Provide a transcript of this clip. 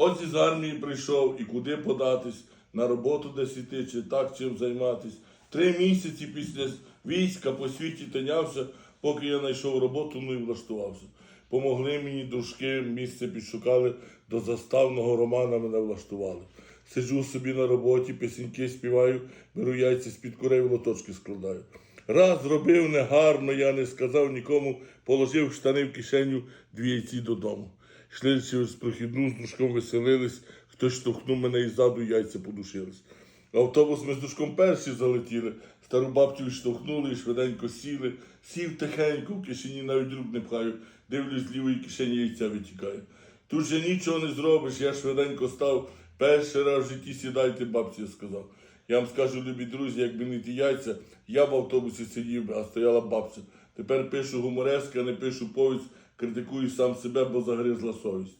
Ось із армії прийшов і куди податись, на роботу десь іти, чи так чим займатись. Три місяці після війська по світі тинявся, поки я знайшов роботу, ну і влаштувався. Помогли мені дружки, місце підшукали, до заставного романа мене влаштували. Сиджу собі на роботі, пісеньки співаю, беру яйця з-під курей лоточки складаю. Раз зробив негарно, я не сказав нікому, положив штани в кишеню, дві яйці додому. Йшли через прохідну, з дружком веселились, хтось штовхнув мене і ззаду яйця подушились. Автобус ми з дружком перші залетіли, стару бабцю відштовхнули і швиденько сіли. Сів тихенько, в кишені навіть рук не пхаю, дивлюсь, з лівої кишені яйця витікає. Тут же нічого не зробиш, я швиденько став. Перший раз в житті сідайте, бабці, я сказав. Я вам скажу, любі друзі, якби не ті яйця, я в автобусі сидів а стояла бабця. Тепер пишу гуморески, а не пишу повість, критикую сам себе, бо загризла совість.